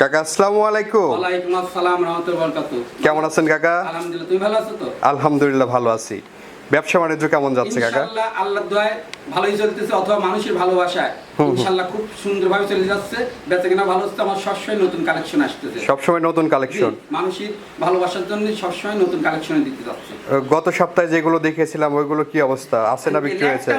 কাকা আসসালামু আলাইকুম। ওয়ালাইকুম আসসালাম রহমতুল্লাহ বরকাতুহ। কেমন আছেন কাকা? আলহামদুলিল্লাহ তুমি ভালো আছো তো? আলহামদুলিল্লাহ ভালো আছি। ব্যবসা বাণিজ্য কেমন যাচ্ছে কাকা? ইনশাআল্লাহ আল্লাহর দোয়ায় ভালোই চলতেছে অথবা মানুষের ভালোবাসায়। ইনশাআল্লাহ খুব সুন্দরভাবে চলে যাচ্ছে বেচাকেনা ভালো হচ্ছে আমার সবসময় নতুন কালেকশন আসতেছে। সবসময় নতুন কালেকশন মানুষের ভালোবাসার জন্য সবসময় নতুন কালেকশন দিতে যাচ্ছে। গত সপ্তাহে যেগুলো দেখেছিলাম ওইগুলো কি অবস্থা? আছে না বিক্রি হয়েছে?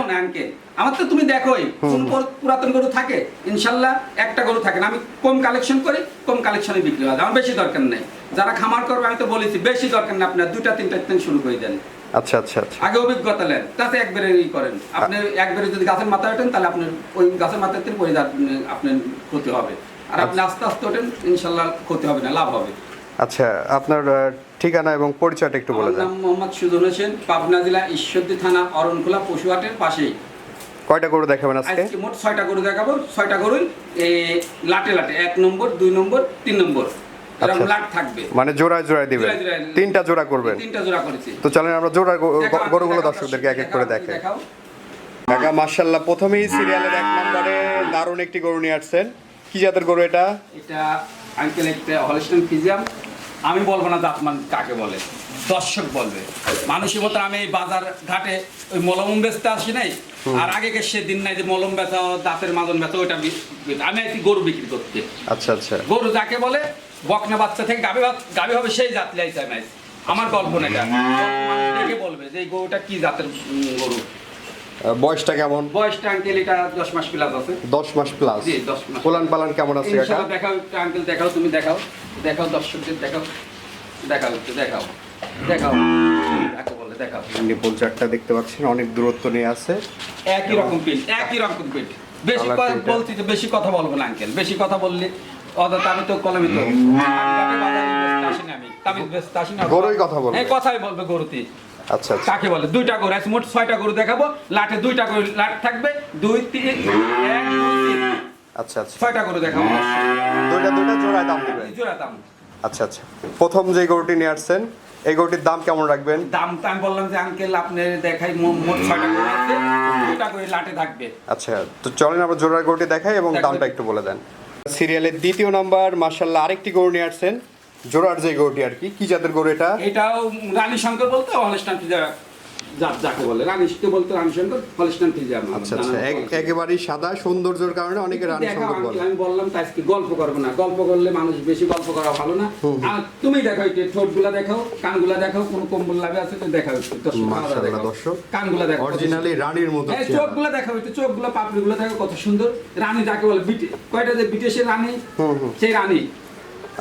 আমার তো তুমি দেখোই কোন পুরাতন গরু থাকে? ইনশাল্লাহ একটা গরু থাকে না আমি কম কালেকশন করি কম কালেকশনে বিক্রি হয়। আমার বেশি দরকার নেই। যারা খামার করবে আমি তো বলেছি বেশি দরকার না আপনার দুটা তিনটা থেকে শুরু করে দেন। আচ্ছা আচ্ছা আচ্ছা। আগে অভিজ্ঞতা নেন তাতে একবারে ই করেন। আপনি একবারে যদি গাছের মাথায় ওঠেন তাহলে আপনার ওই গাছের মাথায় থেকে পড়ে যান- আপনার ক্ষতি হবে। আর আপনি আস্তে আস্তে ওঠেন ইনশাল্লাহ ক্ষতি হবে না লাভ হবে। আচ্ছা আপনার ঠিকানা এবং পরিচয়টা একটু বলে দেন। মোহাম্মদ সুজন হোসেন পাবনা জেলা ঈশ্বরদী থানা অরণখোলা পশুহাটের পাশেই। কয়টা গরু দেখাবেন আজকে? আজকে মোট ছয়টা গরু দেখাবো ছয়টা গরুই লাটে লাটে এক নম্বর দুই নম্বর তিন নম্বর। আচ্ছা। লাট থাকবে। মানে জোড়ায় জোড়ায় দিবেন। তিনটা জোড়া করবেন। তিনটা জোড়া করেছি। তো চলেন আমরা জোড়া গরুগুলো দর্শকদেরকে এক এক করে দেখে কাকা মার্শাল্লাহ প্রথমেই সিরিয়ালের এক নম্বরে দারুণ একটি গরু নিয়ে আসছেন। কি জাতের গরু এটা? এটা আঙ্কেল একটা হলিস্টন ফিজিয়াম আমি বলব না দাঁতমান কাকে বলে দর্শক বলবে। মানুষের মতো আমি এই বাজার ঘাটে ওই মলম বেচতে আসি নাই। আর আগে সে দিন নাই যে মলম বেচা দাঁতের মাজন বেচা ওইটা আমি একটি গরু বিক্রি করতে। আচ্ছা আচ্ছা। গরু যাকে বলে বকনা বাচ্চা থেকে গাবে গাবে হবে সেই জাত লাইছে আমি। আমার গল্প না এটা। দেখে বলবে যে এই গরুটা কি জাতের গরু? বয়সটা কেমন? বয়সটা আঙ্কেল এটা দশ মাস প্লাস আছে। দশ মাস প্লাস জি, দশ মাস। পোলান পালান কেমন আছে কাকা? ইনশাআল্লাহ দেখাও আঙ্কেল দেখাও তুমি দেখাও। দেখাও দর্শকদের দেখাও। দেখাও দেখাও। দেখাও। দেখো বলে দেখাও। নিপুল চারটা দেখতে পাচ্ছেন অনেক দূরত্ব নিয়ে আছে। একই রকম পিঠ একই রকম পিঠ বেশি কথা বলছি তো বেশি কথা বলব না আঙ্কেল বেশি কথা বললে আমি তো কলমে তো। গরুই কথা বলবে। কথাই বলবে গরুতে আচ্ছা আচ্ছা। কাকে বলে? দুইটা গরু আছে মোট ছয়টা গরু দেখাবো। লাটে দুইটা গরু লাট থাকবে। দুই তিন এক আচ্ছা আচ্ছা। ছয়টা গরু দেখাবো। দুইটা দুইটা জোড়ায় দাম দিবেন? জোড়া দাম। আচ্ছা আচ্ছা। প্রথম যে গরুটি নিয়ে আসছেন এই গরুটির দাম কেমন রাখবেন? দামটা আমি বললাম যে আঙ্কেল আপনি দেখাই মোট ছয়টা গরু আছে। দুইটা করে লাটে থাকবে। আচ্ছা তো চলেন আমরা জোড়ার গরুটি দেখাই এবং দামটা একটু বলে দেন। সিরিয়ালের দ্বিতীয় নাম্বার মার্শাল্লাহ আরেকটি গরু নিয়ে আসছেন। জোরার যে গরুটি আর কি কি জাতের গরু এটা? এটাও রানী শঙ্কর বলতে যা- যাকে বলে। রানী শঙ্কর বলতে রানী শঙ্কর হলস্টান পিজা আচ্ছা আচ্ছা একেবারেই সাদা সৌন্দর্যের কারণে অনেকে রানী দেখাও বলে। আমি বললাম তাই আজকে গল্প করব না। গল্প করলে মানুষ বেশি গল্প করা ভালো না। আর তুমি দেখো একটু ঠোঁটগুলা দেখাও কানগুলা দেখাও কোনো কম্বল লাভে আছে তো দেখাও একটু। মাশাআল্লাহ। দর্শক। কানগুলা দেখো অরিজিনালি রানীর মতো হ্যাঁ। চোখগুলো দেখাও একটু। চোখগুলো পাপড়িগুলো দেখো কত সুন্দর। রানী যাকে বলে বিটে কয়টা যে বিদেশের রানী? সেই রানী।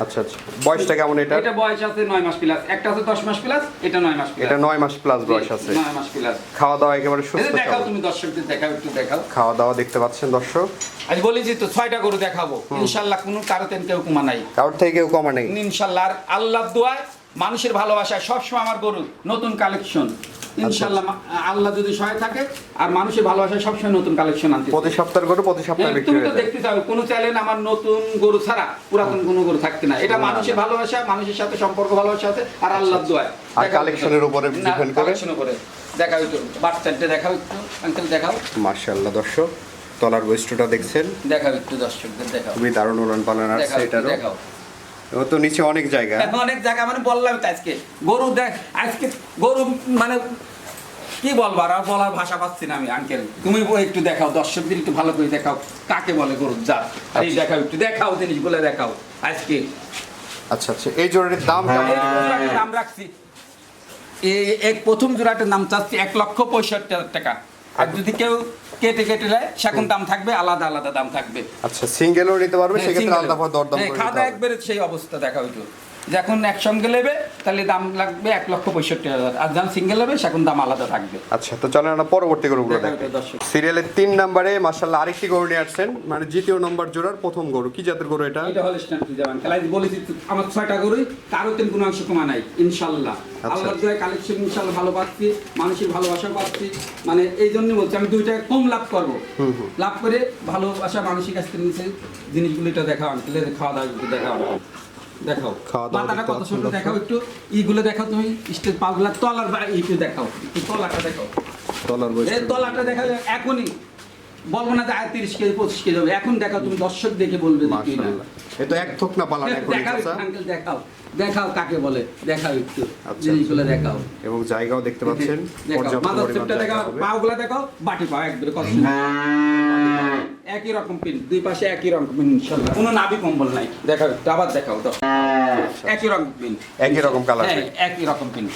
আচ্ছা আচ্ছা। বয়সটা কেমন এটা এটা বয়স আছে 9 মাস প্লাস একটা আছে দশ মাস প্লাস এটা 9 মাস প্লাস এটা 9 মাস প্লাস বয়স আছে। 9 মাস প্লাস খাওয়া দাওয়া একেবারে সুস্থ দেখাও তুমি দর্শকদের দেখাও একটু দেখাও। খাওয়া দাওয়া দেখতে পাচ্ছেন দর্শক? আজ বলেছি তো ছয়টা গরু দেখাবো। ইনশাল্লাহ কোনো কারও তেন কেউ কুমা নাই। কারোর থেকে কেউ কমা নাই। ইনশাল্লাহ আর আল্লাহ দোয়ায় মানুষের ভালোবাসায় সবসময় আমার গরু নতুন কালেকশন ইনশাল্লাহ মা- আল্লাহ যদি সহায় থাকে আর মানুষের ভালোবাসায় সবসময় নতুন কালেকশন আনতে প্রতি সপ্তাহের গরু প্রতি সপ্তাহে বিক্রি তুমি তো দেখতে চাও কোনো চ্যানেল আমার নতুন গরু ছাড়া পুরাতন কোনো গরু থাকতে না। এটা মানুষের ভালোবাসা মানুষের সাথে সম্পর্ক ভালোবাসা আছে আর আল্লাহ দোয়ায়। আর collection-এর উপরে depend করে? কালেকশন করে দেখাও একটু। বাচ্চাটা দেখাও একটু। আঙ্কেল দেখাও। মার্শাল্লাহ দর্শক তলার বৈশিষ্ট্যটা দেখছেন? দেখাও একটু দর্শকদের দেখাও। খুবই দারুণ উড়ান পালান একটু এটারও। দেখাও। ও তো নিচে অনেক জায়গা। অনেক জায়গা মানে বললাম তো আজকে। গরু দেখ আজকে গরু মানে কি বলব আর বলার ভাষা পাচ্ছি না আমি আঙ্কেল তুমি একটু দেখাও দর্শকদের একটু ভালো করে দেখাও কাকে বলে গরুর জাত আর এই দেখাও একটু দেখাও জিনিসগুলো দেখাও আজকে। আচ্ছা আচ্ছা এই জোড়াটির দাম জোড়াটার দাম রাখছি। এই এক প্রথম জোড়াটার নাম চাচ্ছি এক লক্ষ পঁয়ষট্টি হাজার টাকা। আর যদি কেউ কেটে কেটে নেয় সেখন দাম থাকবে আলাদা আলাদা দাম থাকবে। আচ্ছা সিঙ্গেলও নিতে পারবে হ্যাঁ, সেক্ষেত্রে আলাদা দর দাম খাওয়া দাওয়া একবারে সেই অবস্থা দেখা হইতো। যখন একসঙ্গে নেবে তাহলে দাম লাগবে এক লক্ষ পঁয়ষট্টি হাজার। আর যখন সিঙ্গেল নেবে সেখন দাম আলাদা থাকবে। আচ্ছা তো চলেন আমরা পরবর্তী গরুগুলো দেখা দেখি। সিরিয়ালের তিন নম্বরে মার্শাল্লাহ আরেকটি গরু নিয়ে আসছেন মানে দ্বিতীয় নম্বর জোড়ার প্রথম গরু। কি জাতের গরু এটা? এটা হলে স্ট্যান্ড তাহলে আজ বলেছি আমার ছয়টা গরুই কারও তেন কোনো অংশ কমা নাই ইনশাল্লাহ আল্লাহ দয়া কালেকশন ইনশাল্লাহ ভালো পাচ্ছি মানুষের ভালোবাসা পাচ্ছি। মানে এই জন্য বলছি আমি দুইটা কম লাভ করব। লাভ করে ভালোবাসা মানুষের কাছ থেকে জিনিসগুলো এটা দেখাও আনতে খাওয়া দাওয়া একটু দেখাও। দেখাও মাথাটা কত ছোট দেখাও একটু ইগুলো দেখাও তুমি স্টেজ পাগুলা তলার একটু দেখাও একটু তলাটা দেখাও। তলার এই তলাটা দেখা যায় এখনই বলব না যে আয় তিরিশ কেজি পঁচিশ কেজি হবে এখন দেখাও তুমি দর্শক দেখে বলবে না মাশাআল্লাহ এ তো এক থোক না পালান এখন দেখাও দেখাও। দেখাও কাকে বলে। দেখাও একটু। আচ্ছা, জিনিসগুলো দেখাও। এবং জায়গাও দেখতে পাচ্ছেন মাদার সেপটা দেখাও। হবে। দেখাও। বাটি পাও একবারে কত একই রকম পিন। দুই পাশে একই রকম পিন ইনশাআল্লাহ কোনো নাভি কম্বল নাই। দেখাও আবার দেখাও দাও। একই রকম পিন। একই রকম কালার হ্যাঁ, একই রকম পিন।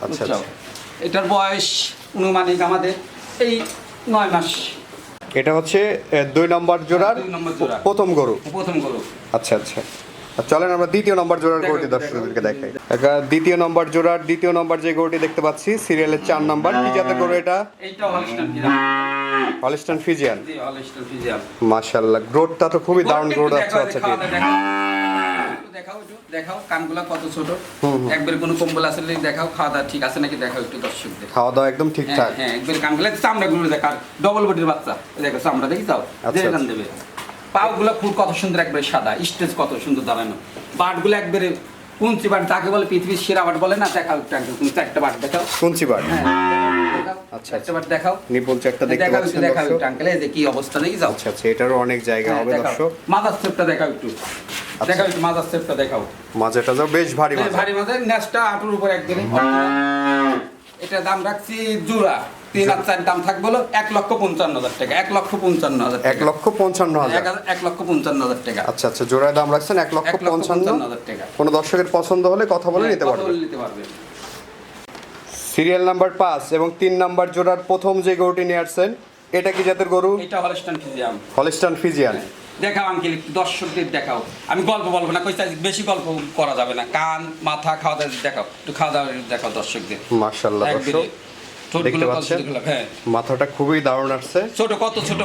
আচ্ছা? আচ্ছা। এটার বয়স অনুমানিক আমাদের এই নয় মাস। এটা হচ্ছে দুই নম্বর জোড়ার। প্রথম গরু। প্রথম গরু। আচ্ছা আচ্ছা। চলেন আমরা দ্বিতীয় নম্বর জোড়ার গরুটি দর্শকদেরকে দেখাই। দ্বিতীয় নম্বর জোড়ার দ্বিতীয় নম্বর যে গরুটি দেখতে পাচ্ছি সিরিয়ালের চার নম্বর। কি জাতের গরু এটা? Holstein Friesian. মাশাল্লাহ গ্রোথটা তো খুবই দারুণ গ্রোথ আছে আচ্ছা ঠিক। দেখাও একটু দেখাও কানগুলা কত ছোট। একবার কোনো কম্বল আছে নাকি দেখাও খাওয়া দাওয়া ঠিক আছে নাকি দেখাও একটু দর্শকদের। খাওয়া দাওয়া একদম হ্যাঁ ঠিকঠাক। হ্যাঁ একবার কানগুলা চামড়া গুলো দেখা ডবল বডির বাচ্চা। এই দেখো চামড়া দেখি চাও? আচ্ছা, আচ্ছা। দেবে। পাও গুলা খুব কত সুন্দর একবারে সাদা। স্টেজ কত সুন্দর দাঁড়ানো। বাটগুলো একবারে কুঞ্চি বাট তাকে বলে পৃথিবীর সেরা বাট বলে না দেখাও একটু একটু বাট দেখাও। শুনছি বার হ্যাঁ আচ্ছা, চারটা বাট দেখাও। নিপুল চেকটা দেখতে দেখাও পাচ্ছেন একটু দেখাও একটু আঙ্কেল এই যে কি অবস্থা দেখি যাও আচ্ছা আচ্ছা এটারও অনেক জায়গা হ্যাঁ, হবে দেখাও। দর্শক। মাদার স্টেপটা দেখাও একটু। দেখাও একটু স্টেপটা দেখাও। মাঝেটা যাও বেশ ভারী মাঝে ভারী মাঝে নেসটা আটুর উপর একদিনে এটা দাম রাখছি জোড়া। তিন আর চার দাম থাকবে হলো এক লক্ষ পঞ্চান্ন হাজার টাকা। এক লক্ষ পঞ্চান্ন হাজার এক লক্ষ পঞ্চান্ন হাজার। এক লক্ষ পঞ্চান্ন হাজার টাকা। আচ্ছা আচ্ছা জোড়ায় দাম রাখছেন এক লক্ষ পঞ্চান্ন। হাজার টাকা। কোনো দর্শকের পছন্দ হলে কথা বলে নিতে পারবে। নিতে পারবে। সিরিয়াল নাম্বার পাঁচ এবং তিন নাম্বার জোড়ার প্রথম যে গরুটি নিয়ে আসছেন এটা কি জাতের গরু? এটা হলস্টান ফিজিয়াম। Holstein Friesian. দেখাও আঙ্কেল একটু দর্শকদের দেখাও। আমি গল্প বলব না কইতে বেশি গল্প করা যাবে না। কান মাথা খাওয়া দাওয়া দেখাও একটু খাওয়া দাওয়া দেখাও দর্শকদের। মাশাআল্লাহ দর্শক দেখতে পাচ্ছেন? হ্যাঁ। মাথাটা খুবই দারুণ আসছে। ছোট কত ছোট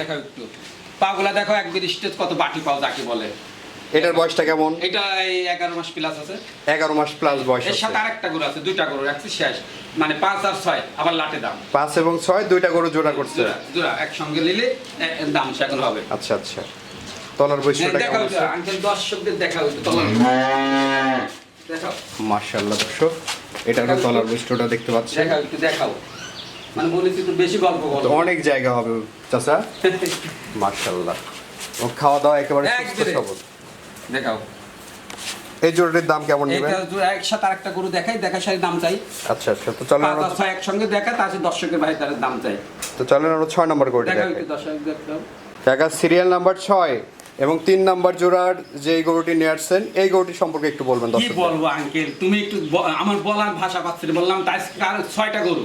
দেখাও একটু। পাগুলা দেখো একবার স্টেজ কত বাটি পাও যাকে বলে। এটার বয়সটা কেমন? এটা এগারো মাস প্লাস আছে। এগারো মাস প্লাস বয়স এর সাথে আরেকটা গরু আছে দুইটা গরু রাখছি শেষ। মানে পাঁচ আর ছয় আবার লাটে দাম। পাঁচ এবং ছয় দুইটা গরু জোড়া করছে। জোড়া একসঙ্গে নিলে দাম সেখন হবে। আচ্ছা আচ্ছা। তলার বৈশিষ্ট্যটা হ্যাঁ, দেখাও কেমন আঙ্কেল দর্শকদের দেখাও একটু তলার দেখাও। মার্শাল্লাহ দর্শক এটার তলার বৈশিষ্ট্যটা দেখতে পাচ্ছেন। দেখাও একটু দেখাও। মানে বলেছি তো বেশি গল্প বলো। অনেক জায়গা হবে চাচা। মার্শাল্লাহ ও খাওয়া দাওয়া একেবারে সুস্থ। সবল। দেখাও। এই জোড়াটির দাম কেমন নেবেন? একসাথে আরেকটা গরু দেখাই দেখা সারি দাম চাই। আচ্ছা আচ্ছা তো চলেন আমরা ছয় একসঙ্গে দেখা তার দর্শকের ভাই তার দাম চাই। তো চলেন আমরা ছয় নম্বর গরুটি দেখাই। দর্শক দেখাও। কাকা সিরিয়াল নাম্বার ছয় এবং তিন নাম্বার জোড়ার যে এই গরুটি নিয়ে আসছেন এই গরুটি সম্পর্কে একটু বলবেন কি বলব আঙ্কেল তুমি একটু আমার বলার ভাষা পাচ্ছি বললাম তাই ছয়টা গরু।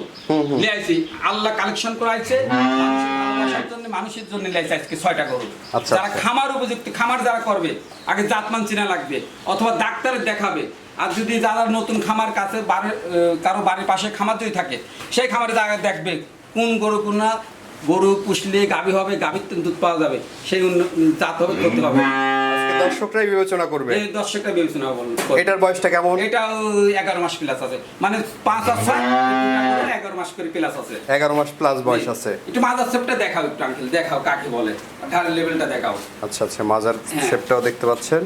নিয়ে আইছি আল্লাহ কালেকশন করাইছে। মানুষের ভালোবাসার জন্য মানুষের জন্য লাইছে আজকে ছয়টা গরু। আচ্ছা, যারা আচ্ছা। খামার উপযুক্ত খামার যারা করবে আগে জাতমান চিনা লাগবে অথবা ডাক্তারের দেখাবে। আর যদি যারা নতুন খামার কাছে বাড়ির কারও বাড়ির পাশে খামার যদি থাকে সেই খামারে জায়গা দেখবে কোন গরু কোন গরু পুষলে গাভী হবে গাভীর দুধ পাওয়া যাবে সেই জাত হবে করতে হবে। দর্শকরাই বিবেচনা করবে। এই দর্শকটা বিবেচনা বলুন এটার বয়সটা কেমন? এটাও এগারো মাস প্লাস আছে। মানে পাঁচ আর ছয় এগারো মাস করে প্লাস আছে। এগারো মাস প্লাস বয়স আছে। একটু মাদার সেপটা দেখাও একটু আঙ্কেল দেখাও কাকে বলে। ঘাড়ের লেভেলটা দেখাও। আচ্ছা আচ্ছা মাজার হ্যাঁ। শেপটাও দেখতে পাচ্ছেন।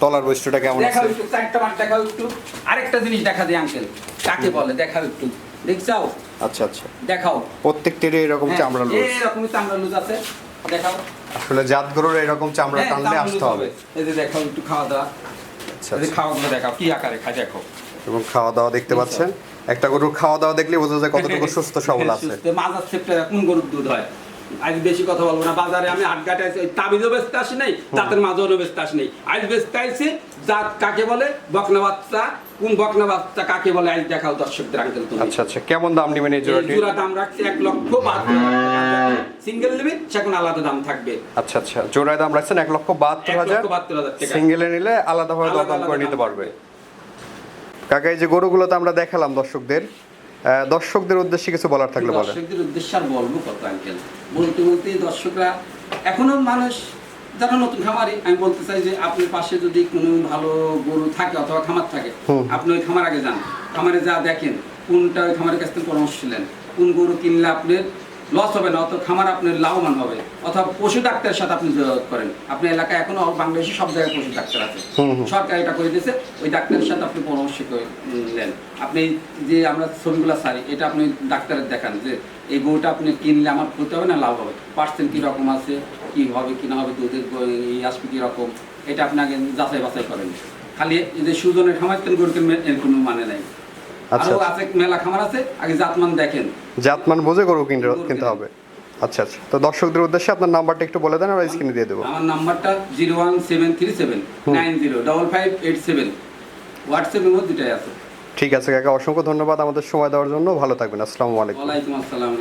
তলার বৈশিষ্ট্যটা কেমন দেখাও একটু চারটা মাঠ দেখাও একটু। আরেকটা জিনিস দেখা দিই আঙ্কেল কাকে বলে? দেখাও একটু। দেখছাও? আচ্ছা আচ্ছা। দেখাও। প্রত্যেকটিরই এরকম হ্যাঁ, চামড়া লুজ এরকমই চামড়া লুজ আছে। দেখাও। আসলে জাত গরুর এরকম চামড়া হ্যাঁ, টানলে আসতে হবে। এই যে দেখাও একটু খাওয়া দাওয়া। আচ্ছা আচ্ছা। খাওয়াগুলো দেখাও কি আকারে খায় দেখো। এবং খাওয়া দাওয়া দেখতে পাচ্ছেন? একটা গরুর খাওয়া দাওয়া দেখলে বোঝা যায় কতটুকু সুস্থ সবল আছে। মাজার কোন গরুর দুধ হয়? আজ বেশি কথা বলব না। বাজারে আমি হাটঘাটে আছি ওই তাবিজও বেচতে আসি নাই জাতের মাঝও বেচতে আসি নাই। আজ বেচতে আইছি জাত কাকে বলে? বকনা বাচ্চা কোন বকনা বাচ্চা কাকে বলে আজ দেখাও দর্শকদের আঙ্কেল তুমি। আচ্ছা আচ্ছা কেমন দাম নেবেন এই জোড়াটি জোড়া দাম রাখছি এক লক্ষ সিঙ্গেল নেবে সেখন আলাদা দাম থাকবে। আচ্ছা আচ্ছা জোড়ায় দাম রাখছেন এক লক্ষ বাহাত্তর হাজার। সিঙ্গেলে নিলে আলাদাভাবে আলাদা দরদাম করে নিতে পারবে। কাকা এই যে গরুগুলো তো আমরা দেখালাম দর্শকদের দর্শকদের উদ্দেশ্যে কিছু বলার থাকলে বলেন। দর্শকদের উদ্দেশ্যে আর বলব কত আঙ্কেল। বলতে বলতে দর্শকরা এখনও মানুষ যারা নতুন খামারি আমি বলতে চাই যে আপনার পাশে যদি কোনো ভালো গরু থাকে অথবা খামার থাকে আপনি ওই খামার আগে যান। খামারে যা দেখেন কোনটা ওই খামারের কাছ থেকে পরামর্শ ছিলেন কোন গরু কিনলে আপনার লস হবে না অত খামার আপনার লাভবান হবে? অথবা পশু ডাক্তারের সাথে আপনি যোগাযোগ করেন। আপনার এলাকায় এখনও বাংলাদেশে সব জায়গায় পশু ডাক্তার আছে। সরকার এটা করে দিয়েছে ওই ডাক্তারের সাথে আপনি পরামর্শ করে নেন। আপনি যে আমরা ছবিগুলো সারি এটা আপনি ডাক্তারের দেখান যে এই গরুটা আপনি কিনলে আমার ক্ষতি হবে না লাভ হবে? পার্সেন্ট কীরকম আছে? কি হবে কি না হবে দুধের আসবে কীরকম এটা আপনি আগে যাচাই বাছাই করেন। খালি এই যে সুজনের খামার কেন গরু কিনবেন এর কোনো মানে নাই। আচ্ছা, আরও। আছে মেলা খামার আছে আগে জাতমান দেখেন। জাতমান বুঝে গরু কিনতে কিনতে হবে। আচ্ছা আচ্ছা। তো দর্শকদের উদ্দেশ্যে আপনার নাম্বারটা একটু বলে দেন আর স্ক্রিনে দিয়ে দেবো। আমার নাম্বারটা zero one seven three seven nine zero double five eight seven. হোয়াটসঅ্যাপের মধ্যে দুটাই আছে। ঠিক আছে কাকা অসংখ্য ধন্যবাদ আমাদের সময় দেওয়ার জন্য। ভালো থাকবেন। আসসালামু আলাইকুম। ওয়ালাইকুম আসসালাম।